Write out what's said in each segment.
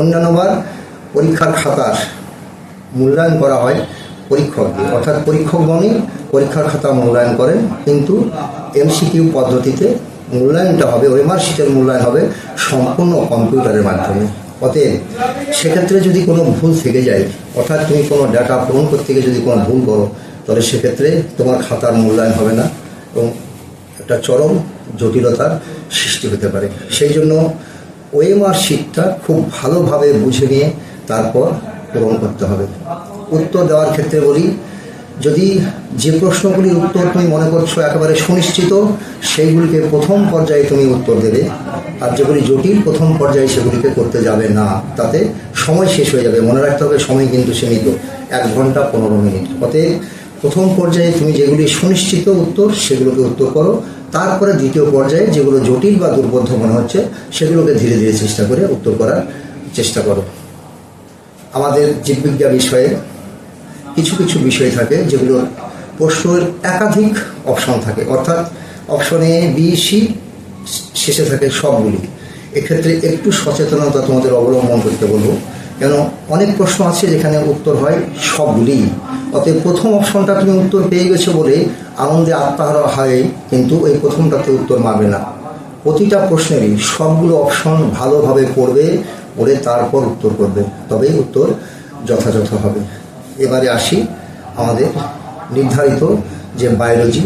অন্যান্যবার পরীক্ষার খাতার মূল্যায়ন করা হয় পরীক্ষক অর্থাৎ পরীক্ষকগণই পরীক্ষার খাতা মূল্যায়ন করেন, কিন্তু এমসিকিউ পদ্ধতিতে মূল্যায়নটা হবে ওএমআর শিটের মূল্যায়ন হবে সম্পূর্ণ কম্পিউটারের মাধ্যমে। অতএব সেক্ষেত্রে যদি কোনো ভুল থেকে যায়, অর্থাৎ তুমি কোনো ডাটা পূরণ করতে গিয়ে যদি কোনো ভুল করো, তাহলে সেক্ষেত্রে তোমার খাতার মূল্যায়ন হবে না এবং একটা চরম জটিলতার সৃষ্টি হতে পারে। সেই জন্য ওএমআর শিটটা খুব ভালোভাবে বুঝে নিয়ে তারপর পূরণ করতে হবে। উত্তর দেওয়ার ক্ষেত্রে বলি, যদি যে প্রশ্নগুলির উত্তর তুমি মনে করছ একেবারে সুনিশ্চিত, সেইগুলিকে প্রথম পর্যায়ে তুমি উত্তর দেবে। আর যেগুলি জটিল, প্রথম পর্যায়ে সেগুলিকে করতে যাবে না। তাতে সময় শেষ হয়ে যাবে। মনে রাখতে হবে, সময় কিন্তু সীমিত। এক ঘণ্টা, পনেরো মিনিট। অতএব প্রথম পর্যায়ে তুমি যেগুলি সুনিশ্চিত উত্তর, সেগুলোকে উত্তর করো। তারপরে দ্বিতীয় পর্যায়ে যেগুলো জটিল বা দুর্বোধ্য মনে হচ্ছে, সেগুলোকে ধীরে ধীরে চেষ্টা করে উত্তর করার চেষ্টা করো। আমাদের জীববিজ্ঞা বিষয়ে কিছু কিছু বিষয় থাকে যেগুলো প্রশ্নের একাধিক অপশন থাকে। অর্থাৎ অপশন এ, বি, সি, শেষে থাকে সবগুলি। এক্ষেত্রে একটু সচেতনতা তোমাদের অবলম্বন করতে বলব। কেন অনেক প্রশ্ন আছে যেখানে উত্তর হয় সবগুলি। অতএব প্রথম অপশনটা তুমি উত্তর পেয়ে গেছো বলে আনন্দে আত্মাহারা হয়, কিন্তু ওই প্রথমটাতে উত্তর মারবে না। প্রতিটা প্রশ্নেরই সবগুলো অপশন ভালোভাবে পড়বে পড়ে তারপর উত্তর করবে। তবেই উত্তর যথাযথ হবে। এবারে আসি আমাদের নির্ধারিত যে বায়োলজি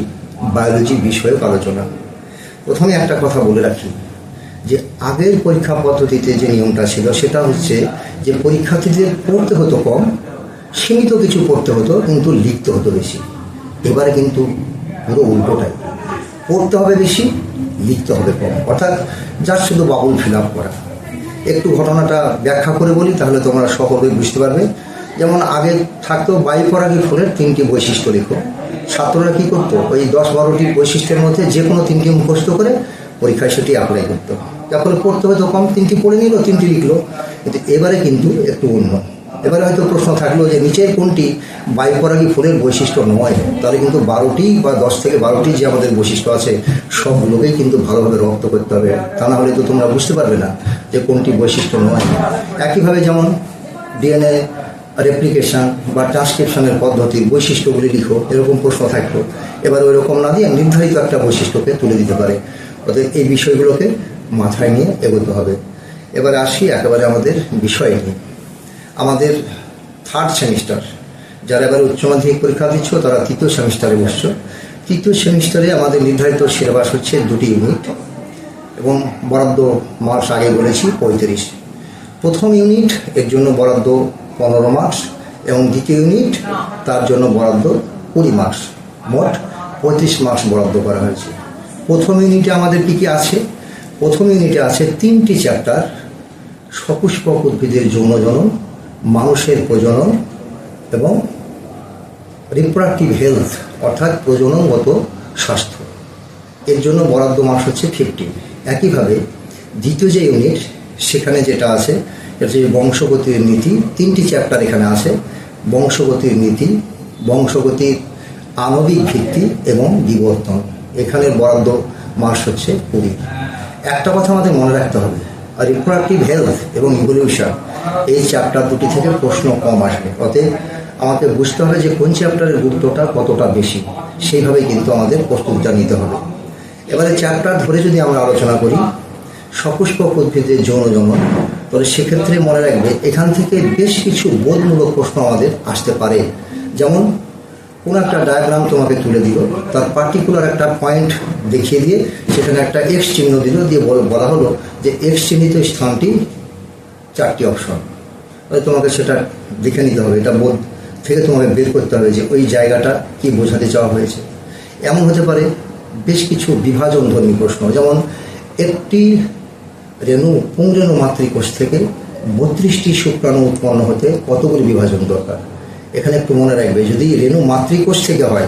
বায়োলজি বিষয়ক আলোচনা। প্রথমে একটা কথা বলে রাখি। যে আগের পরীক্ষা পদ্ধতিতে যে নিয়মটা ছিল, সেটা হচ্ছে যে পরীক্ষার্থীদের পড়তে হতো কম, সীমিত কিছু পড়তে হতো, কিন্তু লিখতে হতো বেশি। এবারে কিন্তু পুরো উল্টোটাই। পড়তে হবে বেশি, লিখতে হবে কম। অর্থাৎ যার শুধু বাবুল ফিল করা। একটু ঘটনাটা ব্যাখ্যা করে বলি, তাহলে তোমরা সকলে বুঝতে পারবে। যেমন আগে থাকতো বায়ুপরাগী ফুলের তিনটি বৈশিষ্ট্য লিখো। ছাত্ররা কী করতো? ওই দশ বারোটি বৈশিষ্ট্যের মধ্যে যে কোনো তিনটি মুখস্থ করে পরীক্ষায় সেটি অ্যাপ্লাই করতো। যখন পড়তে হতো কম তিনটি পড়ে নিল, তিনটি লিখলো। কিন্তু এবারে কিন্তু একটু অন্য। এবারে হয়তো প্রশ্ন থাকল যে নিচের কোনটি বায়ুপরাগী ফুলের বৈশিষ্ট্য নয়? তাহলে কিন্তু বারোটি বা দশ থেকে বারোটি যে আমাদের বৈশিষ্ট্য আছে, সবগুলোকেই কিন্তু ভালোভাবে রপ্ত করতে হবে। তা না হলে তো তোমরা বুঝতে পারবে না যে কোনটি বৈশিষ্ট্য নয়। একইভাবে যেমন ডিএনএ রেপ্লিকেশন বা ট্রান্সক্রিপশনের পদ্ধতির বৈশিষ্ট্যগুলি লিখো, এরকম প্রশ্ন থাকতো এবার ওই রকম না দিয়ে নির্ধারিত একটা বৈশিষ্ট্যকে তুলে দিতে পারে। অতএব এই বিষয়গুলোকে মাথায় নিয়ে এগোতে হবে। এবারে আসি একেবারে আমাদের বিষয় নিয়ে। আমাদের থার্ড সেমিস্টার যারা এবার উচ্চ মাধ্যমিক পরীক্ষা দিচ্ছ, তারা তৃতীয় সেমিস্টারে বসছো। তৃতীয় সেমিস্টারে আমাদের নির্ধারিত সিলেবাস হচ্ছে দুটি ইউনিট এবং বরাদ্দ মার্কস আগে বলেছি, পঁয়ত্রিশ। প্রথম ইউনিট এর জন্য বরাদ্দ পনেরো মার্কস এবং দ্বিতীয় ইউনিট তার জন্য বরাদ্দ কুড়ি মার্কস মোট পঁয়ত্রিশ মার্কস বরাদ্দ করা হয়েছে। প্রথম ইউনিটে আমাদের কী কী আছে? প্রথম ইউনিটে আছে, তিনটি চ্যাপ্টার সপুষ্পক উদ্ভিদের যৌনজনন মানুষের প্রজনন এবং রিপ্রোডাক্টিভ হেলথ অর্থাৎ প্রজননগত স্বাস্থ্য। এর জন্য বরাদ্দ মাস হচ্ছে ফিফটি একইভাবে দ্বিতীয় যে ইউনিট সেখানে যেটা আছে, এটা হচ্ছে বংশগতির নীতি। তিনটি চ্যাপ্টার এখানে আছে, বংশগতির নীতি, বংশগতির আণবিক ভিত্তি এবং বিবর্তন। এখানের বরাদ্দ মাস হচ্ছে কুড়ি। একটা কথা আমাদের মনে রাখতে হবে। রিপ্রোডাক্টিভ হেলথ এবং ইভলিউশন এই চ্যাপ্টার দুটি থেকে প্রশ্ন কম আসবে। অতএব আমাকে বুঝতে হবে যে কোন চ্যাপ্টারের গুরুত্বটা কতটা বেশি। সেইভাবে কিন্তু আমাদের প্রস্তুতিটা নিতে হবে। এবারে চ্যাপ্টার ধরে যদি আমরা আলোচনা করি সপুষ্পক উদ্ভিদের যৌন জমন তাহলে সেক্ষেত্রে মনে রাখবে এখান থেকে বেশ কিছু বোধমূলক প্রশ্ন আমাদের আসতে পারে। যেমন কোনো একটা ডায়াগ্রাম তোমাকে তুলে দিল। তার পার্টিকুলার একটা পয়েন্ট দেখিয়ে দিয়ে সেখানে একটা এক্স চিহ্ন দিল, দিয়ে বল- হলো যে এক্স চিহ্নিত স্থানটি চারটি অপশন। তোমাকে সেটা দেখে নিতে হবে। এটা বোধ থেকে তোমাকে বের করতে হবে যে ওই জায়গাটা কি বোঝাতে চাওয়া হয়েছে। এমন হতে পারে বেশ কিছু বিভাজন ধর্মী প্রশ্ন। যেমন, একটি রেণু, পুংরেণু মাতৃকোষ থেকে বত্রিশটি শুক্রাণু উৎপন্ন হতে কতগুলি বিভাজন দরকার? এখানে একটু মনে রাখবে, যদি রেণু মাতৃকোষ থেকে হয়,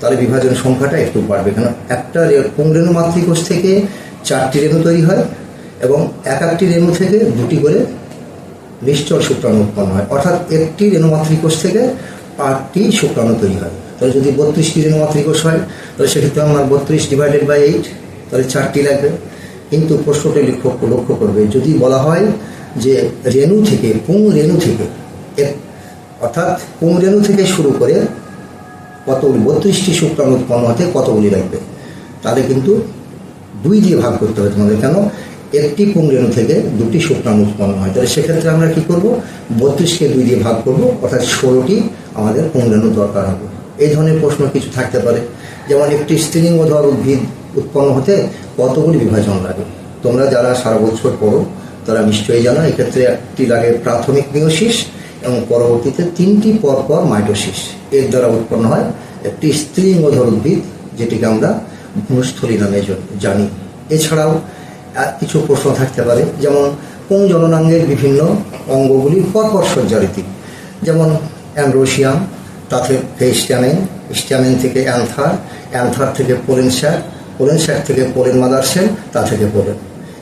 তাহলে বিভাজন সংখ্যাটা একটু বাড়বে। কেন? একটা রে- পুংরেণু মাতৃকোষ থেকে চারটি রেণু তৈরি হয় এবং এক একটি রেণু থেকে দুটি করে নিশ্চল শুক্রাণু উৎপন্ন হয়। অর্থাৎ একটি রেণু মাতৃকোষ থেকে আটটি শুক্রাণু তৈরি হয়। তাহলে যদি বত্রিশটি রেণু মাতৃকোষ হয়, তাহলে সেক্ষেত্রে আমার বত্রিশ ডিভাইডেড বাই এইট তাহলে চারটি লাগবে। কিন্তু প্রশ্নটি লক্ষ্য লক্ষ্য করবে, যদি বলা হয় যে রেণু থেকে পুং রেণু থেকে অর্থাৎ পুং রেণু থেকে শুরু করে কতগুলি বত্রিশটি শুক্রাণু উৎপন্ন হতে কতগুলি লাগবে? তাহলে কিন্তু দুই দিয়ে ভাগ করতে হবে তোমাদের। কেন? একটি পুংরেণু থেকে দুটি শুক্রাণু উৎপন্ন হয়। তাহলে সেক্ষেত্রে আমরা কি করব? বত্রিশকে দুই দিয়ে ভাগ করব, অর্থাৎ ষোলোটি আমাদের পুংরেণু দরকার হবে। এই ধরনের প্রশ্ন কিছু থাকতে পারে। যেমন একটি স্ত্রীলিঙ্গধর উদ্ভিদ উৎপন্ন হতে কতগুলি বিভাজন লাগে? তোমরা যারা সারা বছর পড়ো, তারা নিশ্চয়ই জানো, এক্ষেত্রে একটি লাগে প্রাথমিক মিওসিস এবং পরবর্তীতে তিনটি পর পর মাইটোসিস। এর দ্বারা উৎপন্ন হয় একটি স্ত্রীলিঙ্গধর উদ্ভিদ যেটিকে আমরা ভূস্থলী নামে জানি। এছাড়াও কিছু প্রশ্ন থাকতে পারে, যেমন কোন জননাঙ্গের বিভিন্ন অঙ্গগুলি পরপর সজ্জারীতি? যেমন অ্যান্ড্রোসিয়াম, তাতে স্ট্যামেন স্ট্যামেন থেকে অ্যান্থার অ্যান্থার থেকে পোলেন স্যাক পোলেন স্যাক থেকে পোলেন মাদার তা থেকে পোলেন।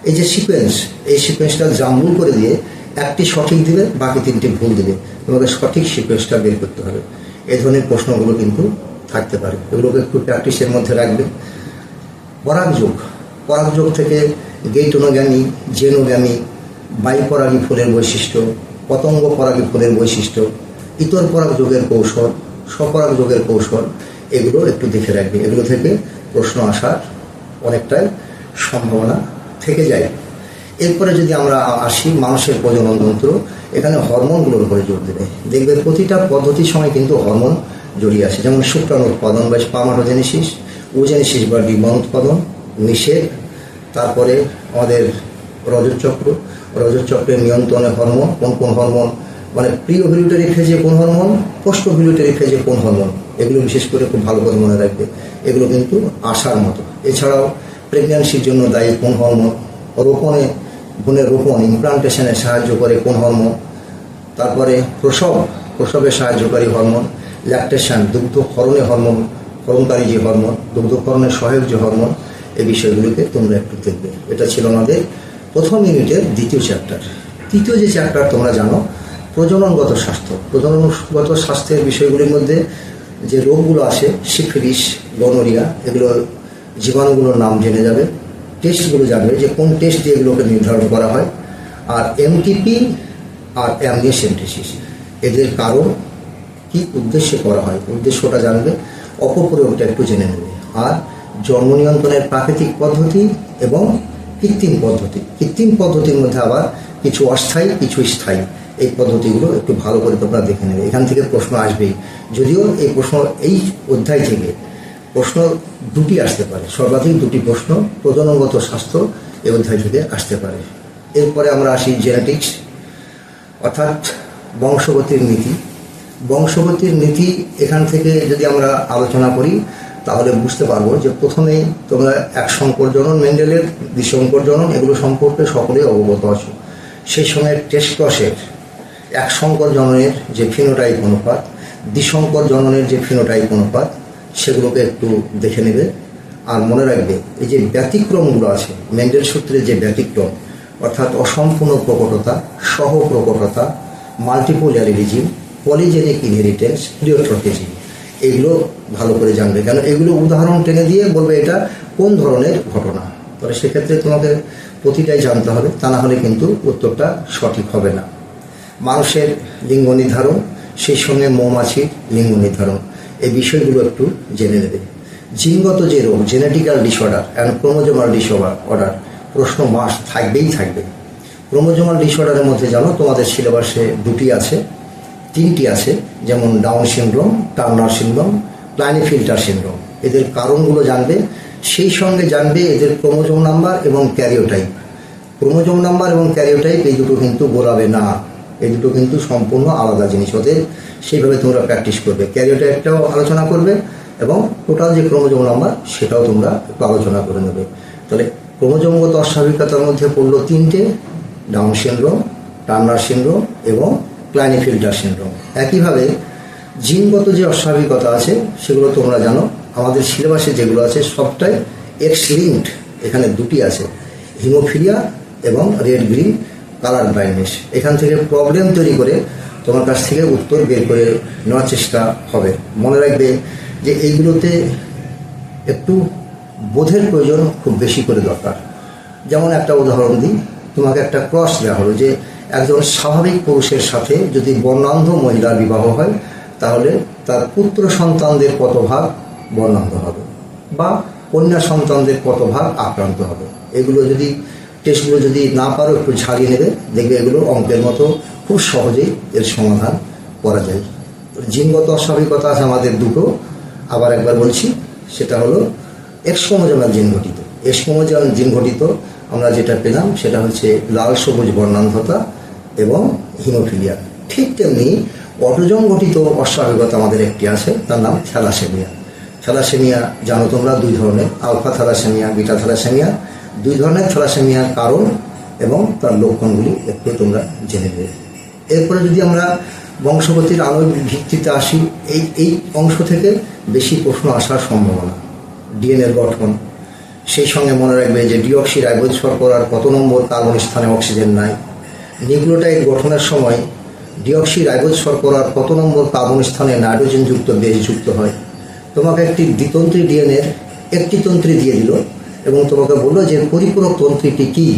এই যে সিকোয়েন্স, এই সিকোয়েন্সটা জাম্বুল করে দিয়ে একটি সঠিক দিবে, বাকি তিনটি ভুল দিবে। তোমাকে সঠিক সিকোয়েন্সটা বের করতে হবে। এই ধরনের প্রশ্নগুলো কিন্তু থাকতে পারে। এগুলোকে একটু প্র্যাকটিসের মধ্যে রাখবে। পরাগযোগ। পরাগযোগ থেকে গেইটোনোগ্যামি জেনোগ্যামি বাইপরাগী ফুলের বৈশিষ্ট্য, পতঙ্গ পরাগী ফুলের বৈশিষ্ট্য, ইতর পরাগ যোগের কৌশল স্বপরাগ যোগের কৌশল, এগুলো একটু দেখে রাখবে। এগুলো থেকে প্রশ্ন আসার অনেকটাই সম্ভাবনা থেকে যায়। এরপরে যদি আমরা আসি মানুষের প্রজনন তন্ত্র, এখানে হরমোনগুলোর উপরে জোর দেবে। দেখবে প্রতিটা পদ্ধতির সময় কিন্তু হরমোন জড়িয়ে আছে। যেমন শুক্রাণু উৎপাদন বা স্পামাটোজেনেসিস ওজেনেসিস বা ডিম্বাণু উৎপাদন, নিষেধ। তারপরে আমাদের রজতচক্র রজতচক্রের নিয়ন্ত্রণে হরমোন, কোন কোন হরমোন? মানে প্রিয় ভিলিউটারি ফেজে কোন হরমোন? পোস্ট ভিলিউটারি ফেজে কোন হরমোন? এগুলো বিশেষ করে খুব ভালো করে মনে রাখবে। এগুলো কিন্তু আসার মতো। এছাড়াও প্রেগন্যান্সির জন্য দায়ী কোন হরমোন? রোপণে ভ্রূণের রোপণ ইমপ্লান্টেশনে সাহায্য করে কোন হরমোন তারপরে প্রসব প্রসবে সাহায্যকারী হরমোন ল্যাকটেশন দুগ্ধক্ষরণে হরমোন ক্ষরণকারী যে হরমোন দুগ্ধক্ষরণের সহায়ক যে হরমোন এই বিষয়গুলোকে তোমরা একটু দেখবে। এটা ছিল আমাদের প্রথম ইউনিটের দ্বিতীয় চ্যাপ্টার তৃতীয় যে চ্যাপ্টার তোমরা জানো, প্রজননগত স্বাস্থ্য। প্রজননগত স্বাস্থ্যের বিষয়গুলির মধ্যে যে রোগগুলো আসে, সিফিলিস, গনোরিয়া, এগুলো জীবাণুগুলোর নাম জেনে যাবে। টেস্টগুলো জানবে যে কোন টেস্ট দিয়ে এগুলোকে নির্ধারণ করা হয়। আর এমটিপি আর অ্যামনিসেন্টেসিস এদের কারণ কি উদ্দেশ্যে করা হয়, উদ্দেশ্যটা জানবে। অপপ্রয়োগটা একটু জেনে নেবে। আর জন্ম নিয়ন্ত্রণের প্রাকৃতিক পদ্ধতি এবং কৃত্রিম পদ্ধতি। কৃত্রিম পদ্ধতির মধ্যে আবার কিছু অস্থায়ী, কিছু স্থায়ী। এই পদ্ধতিগুলো একটু ভালো করে তোমরা দেখে নেবে। এখান থেকে প্রশ্ন আসবেই। যদিও এই প্রশ্ন এই অধ্যায় থেকে প্রশ্ন দুটি আসতে পারে। সর্বাধিক দুটি প্রশ্ন, প্রজননগত স্বাস্থ্য অধ্যায় থেকে আসতে পারে। এরপরে আমরা আসি জেনেটিক্স অর্থাৎ বংশগতির নীতি। বংশগতির নীতি এখান থেকে যদি আমরা আলোচনা করি, তাহলে বুঝতে পারব যে প্রথমেই তোমরা এক সংকর জনন, মেন্ডেলের দ্বিসংকর জনন, এগুলো সম্পর্কে সকলেই অবগত আছো। সেই সময় টেস্টসের এক সংকর জননের যে ফিনোটাইপ অনুপাত, দ্বিসংকর জননের যে ফিনোটাইপ অনুপাত সেগুলোকে একটু দেখে নেবে। আর মনে রাখবে, এই যে ব্যতিক্রমগুলো আছে, মেন্ডেল সূত্রে যে ব্যতিক্রম, অর্থাৎ অসম্পূর্ণ প্রকটতা, সহ প্রকটতা মাল্টিপোলারিজম পলিজেনিক ইনহেরিটেন্স প্লিওট্রফিজম এগুলো ভালো করে জানবে। কেন এগুলো উদাহরণ টেনে দিয়ে বলবে এটা কোন ধরনের ঘটনা? তবে সেক্ষেত্রে তোমাকে প্রতিটাই জানতে হবে, তা না হলে কিন্তু উত্তরটা সঠিক হবে না। মানুষের লিঙ্গ নির্ধারণ, সেই সঙ্গে মৌমাছির লিঙ্গ নির্ধারণ। এই বিষয়গুলো একটু জেনে নেবে। জিনগত যে রোগ, genetical disorder and chromosomal disorder order প্রশ্ন মাস থাকবেই থাকবে। ক্রোমোজোমাল ডিসঅর্ডারের মধ্যে জানো, তোমাদের সিলেবাসে দুটি আছে, তিনটি আছে, যেমন Down syndrome, Turner syndrome Klinefelter syndrome. এদের কারণগুলো জানবে, সেই সঙ্গে জানবে এদের ক্রোমোজোম নাম্বার এবং ক্যারিওটাইপ। ক্রোমোজোম নাম্বার এবং ক্যারিওটাইপ এই দুটো কিন্তু গোলাবে না। এই দুটো কিন্তু সম্পূর্ণ আলাদা জিনিস। ওদের সেইভাবে তোমরা প্র্যাকটিস করবে। ক্যারিওটাইপটাও আলোচনা করবে এবং টোটাল যে ক্রোমোজোম নাম্বার, সেটাও তোমরা আলোচনা করে নেবে। তাহলে ক্রোমোজোমগত অস্বাভাবিকতার মধ্যে পড়ল তিনটে ডাউন সিনড্রোম টার্নার সিনড্রোম এবং ক্লাইনিফিল্টার সিনড্রোম একইভাবে জিনগত যে অস্বাভাবিকতা আছে, সেগুলো তোমরা জানো। আমাদের সিলেবাসে যেগুলো আছে, সবটাই এক্স লিঙ্কড এখানে দুটি আছে। হিমোফিলিয়া এবং রেড গ্রিন কালার ব্লাইন্ডনেস এখান থেকে প্রবলেম তৈরি করে তোমার কাছ থেকে উত্তর বের করে নেওয়ার চেষ্টা হবে। মনে রাখবে যে এইগুলোতে একটু বোধের প্রয়োজন খুব বেশি করে দরকার। যেমন একটা উদাহরণ দিই, তোমাকে একটা ক্রস দেওয়া হলো যে একজন স্বাভাবিক পুরুষের সাথে যদি বর্ণান্ধ মহিলার বিবাহ হয়, তাহলে তার পুত্র সন্তানদের কত ভাগ বর্ণান্ধ হবে বা কন্যা সন্তানদের কত ভাগ আক্রান্ত হবে। এগুলো যদি টেস্টগুলো যদি না পারো, একটু ঝাড়িয়ে নেবে। দেখবে এগুলো অঙ্কের মতো খুব সহজেই এর সমাধান করা যায়। জিনগত অস্বাভাবিকতা আছে আমাদের দুটো। আবার একবার বলছি, সেটা হলো এক্সমোজনাল জিন ঘটিত এক্সমোজনাল জিন ঘটিত আমরা যেটা পেলাম, সেটা হচ্ছে লাল সবুজ বর্ণান্ধতা এবং হিমোফিলিয়া। ঠিক তেমনি অটোজম ঘটিত অস্বাভাবিকতা আমাদের একটি আছে, তার নাম থ্যালাসেমিয়া। থ্যালাসেমিয়া, জানো তোমরা, দুই ধরনের, আলফা থ্যালাসেমিয়া, বিটা থ্যালাসেমিয়া। দুই ধরনের থ্যালাসেমিয়ার কারণ এবং তার লক্ষণগুলি একটু তোমরা জেনে নেবে। এরপরে যদি আমরা বংশগতির আলোর ভিত্তিতে আসি, এই এই অংশ থেকে বেশি প্রশ্ন আসার সম্ভাবনা ডিএনএর গঠন। সেই সঙ্গে মনে রাখবে যে ডিঅক্সি রাইবোজ শর্করার কত নম্বর কার্বন স্থানে অক্সিজেন নাই। নিউক্লিওটাইড গঠনের সময় ডিঅক্সি রাইবোজ শর্করার কত নম্বর কার্বন স্থানে নাইট্রোজেনযুক্ত বেশ যুক্ত হয়? তোমাকে একটি দ্বিতন্ত্রী ডিএনএর একটি তন্ত্রী দিয়ে দিল। এবং তোমাকে বলল যে পরিপূরক তন্ত্রীটি কী?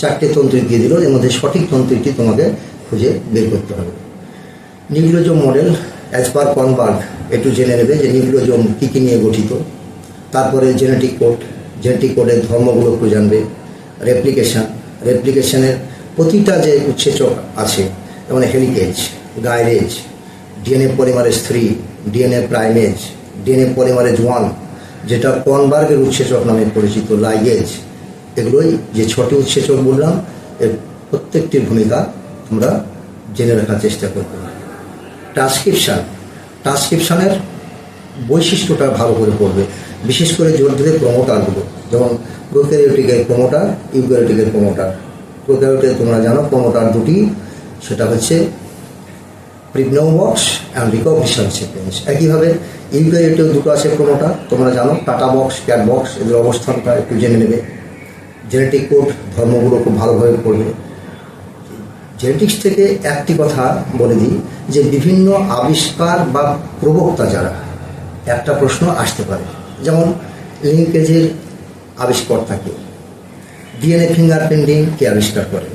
চারটে তন্ত্রী দিয়ে দিল, এর মধ্যে সঠিক তন্ত্রীটি তোমাকে খুঁজে বের করতে হবে। Nucleosome model as per Kornberg একটু জেনে নেবে যে নিউক্লিওজোম কী কী নিয়ে গঠিত। তারপরে জেনেটিক কোড জেনেটিক কোডের ধর্মগুলো একটু জানবে। রেপ্লিকেশন রেপ্লিকেশনের প্রতিটা যে উৎসেচক আছে, যেমন helicase gyrase DNA polymerase three DNA primase DNA polymerase one যেটা কনবার্গের উৎসেচক নামে পরিচিত, লাইগেজ। এগুলোই যে ছটি উৎসেচক বললাম, এর প্রত্যেকটির ভূমিকা তোমরা জেনে রাখার চেষ্টা করবে ট্রান্সক্রিপশান ট্রান্সক্রিপশানের বৈশিষ্ট্যটা ভালো করে পড়বে। বিশেষ করে জোর দেবে প্রমোটারগুলো যেমন প্রোক্যারিওটিকের প্রমোটার ইউক্যারিওটিকের প্রমোটার প্রোক্যারিওটিক তোমরা জানো প্রমোটার দুটি, সেটা হচ্ছে বক্স অ্যান্ড রিকগনিশন সিকোয়েন্স একইভাবে ইউক্যারিওটিও দুটো আছে প্রমোটার তোমরা জানো, টাটা বক্স, ক্যাট বক্স, এদের অবস্থানটা একটু জেনে নেবে। জেনেটিক কোড ধর্মগুলো খুব ভালোভাবে পড়বে। জেনেটিক্স থেকে একটি কথা বলে দিই, যে বিভিন্ন আবিষ্কার বা প্রবক্তা যারা, একটা প্রশ্ন আসতে পারে। যেমন লিঙ্কেজের আবিষ্কর্তাকে ডিএনএ ফিঙ্গারপ্রিন্টিং কে আবিষ্কার করে,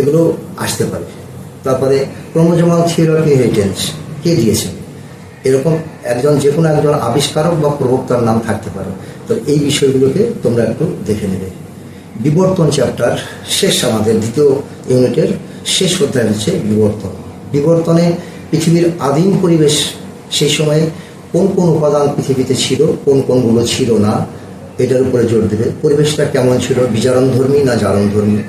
এগুলো আসতে পারে। তারপরে ক্রোমোজোমাল থিওরি অফ ইনহেরিটেন্স। কে দিয়েছে? এরকম একজন যে কোনো একজন আবিষ্কারক বা প্রবক্তার নাম থাকতে পারে। তো এই বিষয়গুলোকে তোমরা একটু দেখে নেবে। বিবর্তন চ্যাপ্টার শেষ আমাদের দ্বিতীয় ইউনিটের শেষ অধ্যায় হচ্ছে বিবর্তন। বিবর্তনে পৃথিবীর আদিম পরিবেশ সেই সময়ে কোন কোন উপাদান পৃথিবীতে ছিল, কোন কোনগুলো ছিল না, এটার উপরে জোর দেবে। পরিবেশটা কেমন ছিল? বিজারণধর্মী না জারণধর্মী?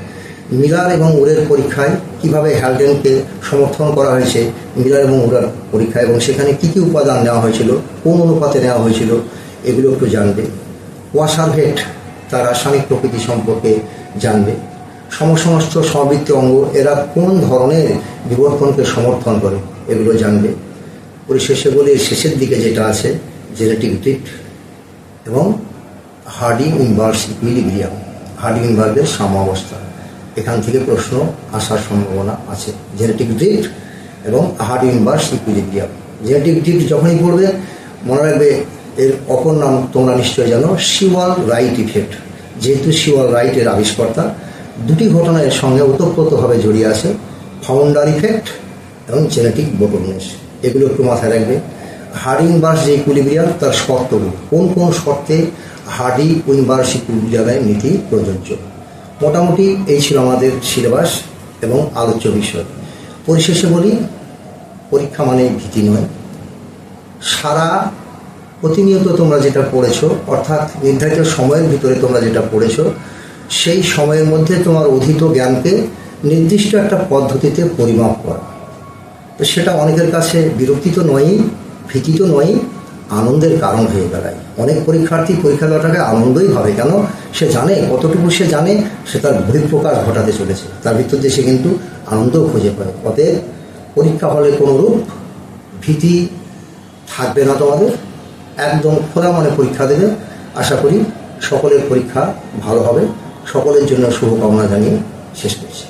মিলার এবং উরের পরীক্ষায় কীভাবে হ্যালডেনকে সমর্থন করা হয়েছে, মিলার এবং উরার পরীক্ষা এবং সেখানে কি কি উপাদান নেওয়া হয়েছিল, কোন অনুপাতে নেওয়া হয়েছিল, এগুলো একটু জানবে। ওয়াসারভেট তার রাসায়নিক প্রকৃতি সম্পর্কে জানবে। সমসমস্ত সমবৃত্তি অঙ্গ, এরা কোন ধরনের বিবর্তনকে সমর্থন করে, এগুলো জানবে। পরিশেষে বলে, শেষের দিকে যেটা আছে জেনেটিক ড্রিফট এবং হার্ডিং ইনভার্স ইকুইলিব্রিয়াম হার্ডিং ইনভার্সের সাম্যাবস্থা। এখান থেকে প্রশ্ন আসার সম্ভাবনা আছে। জেনেটিক ড্রিফট এবং Hardy Weinberg equilibrium genetic drift যখনই পড়বে, মনে রাখবে এর অপর নাম তোমরা নিশ্চয়ই জানো শিওয়াল রাইট ইফেক্ট যেহেতু শিওয়াল রাইটের আবিষ্কর্তা, দুটি ঘটনা এর সঙ্গে ওতপ্রোতভাবে জড়িয়ে আছে ফাউন্ডার ইফেক্ট এবং জেনেটিক বোটলনেস এগুলো একটু মাথায় রাখবে। হার্ডিং বার্স যে ইকুইলিব্রিয়াম তার শর্তগুলো কোন কোন শর্তে হার্ডি উইনবার্স ইকুইলিব্রিয়ামের নীতি প্রযোজ্য? মোটামুটি এই ছিল আমাদের সিলেবাস এবং আলোচ্য বিষয়। পরিশেষে বলি, পরীক্ষা মানে ভীতি নয়। সারা প্রতিনিয়ত তোমরা যেটা পড়েছো, অর্থাৎ নির্ধারিত সময়ের ভিতরে তোমরা যেটা পড়েছো, সেই সময়ের মধ্যে তোমার অধীত জ্ঞানকে নির্দিষ্ট একটা পদ্ধতিতে পরিমাপ করা। তো সেটা অনেকের কাছে বিরক্তি তো নয়ই ভীতি তো নয়ই আনন্দের কারণ হয়ে দাঁড়ায়। অনেক পরীক্ষার্থী পরীক্ষা দেওয়াটাকে আনন্দই হবে কেন? সে জানে, কতটুকু সে জানে, সে তার বহিঃপ্রকাশ ঘটাতে চলেছে। তার ভিতর দিয়ে সে কিন্তু আনন্দও খুঁজে পায়। অতএব পরীক্ষা হলে কোনোরূপ ভীতি থাকবে না তোমাদের। একদম খোলা মনে পরীক্ষা দেবে। আশা করি সকলের পরীক্ষা ভালো হবে। সকলের জন্য শুভকামনা জানিয়ে শেষ করছি।